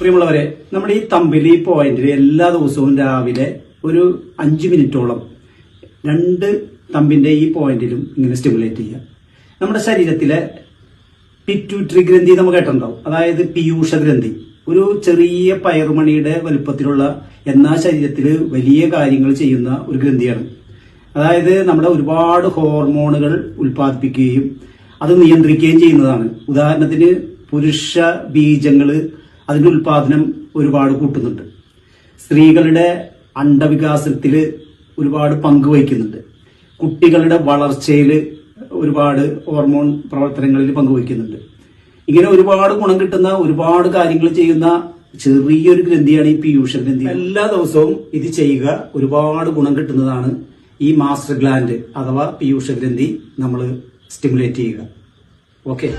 പ്രിയമുള്ളവരെ നമ്മുടെ ഈ തമ്പിൽ ഈ പോയിന്റിൽ എല്ലാ ദിവസവും രാവിലെ ഒരു അഞ്ച് മിനിറ്റോളം രണ്ട് തമ്പിന്റെ ഈ പോയിന്റിലും ഇങ്ങനെ സ്റ്റിമുലേറ്റ് ചെയ്യുക. നമ്മുടെ ശരീരത്തിലെ പിറ്റ്യൂട്ടറി ഗ്രന്ഥി നമുക്ക് കേട്ടിട്ടുണ്ടാവും. അതായത് പീയൂഷ ഗ്രന്ഥി. ഒരു ചെറിയ പയറുമണിയുടെ വലുപ്പത്തിലുള്ള എന്നാ ശരീരത്തിൽ വലിയ കാര്യങ്ങൾ ചെയ്യുന്ന ഒരു ഗ്രന്ഥിയാണ്. അതായത് നമ്മുടെ ഒരുപാട് ഹോർമോണുകൾ ഉൽപ്പാദിപ്പിക്കുകയും അത് നിയന്ത്രിക്കുകയും ചെയ്യുന്നതാണ്. ഉദാഹരണത്തിന് പുരുഷ ബീജങ്ങൾ അതിന്റെ ഉൽപാദനം ഒരുപാട് കൂട്ടുന്നുണ്ട്. സ്ത്രീകളുടെ അണ്ടവികാസത്തിൽ ഒരുപാട് പങ്ക് വഹിക്കുന്നുണ്ട്. കുട്ടികളുടെ വളർച്ചയിൽ ഒരുപാട് ഹോർമോൺ പ്രവർത്തനങ്ങളിൽ പങ്കുവഹിക്കുന്നുണ്ട് ഇങ്ങനെ ഒരുപാട് ഗുണം കിട്ടുന്ന ഒരുപാട് കാര്യങ്ങൾ ചെയ്യുന്ന ചെറിയൊരു ഗ്രന്ഥിയാണ് ഈ പിയൂഷ ഗ്രന്ഥി. എല്ലാ ദിവസവും ഇത് ചെയ്യുക ഒരുപാട് ഗുണം കിട്ടുന്നതാണ് ഈ മാസ്റ്റർ ഗ്ലാൻഡ് അഥവാ പിയൂഷ ഗ്രന്ഥി നമ്മൾ സ്റ്റിമുലേറ്റ് ചെയ്യുക. ഓക്കെ.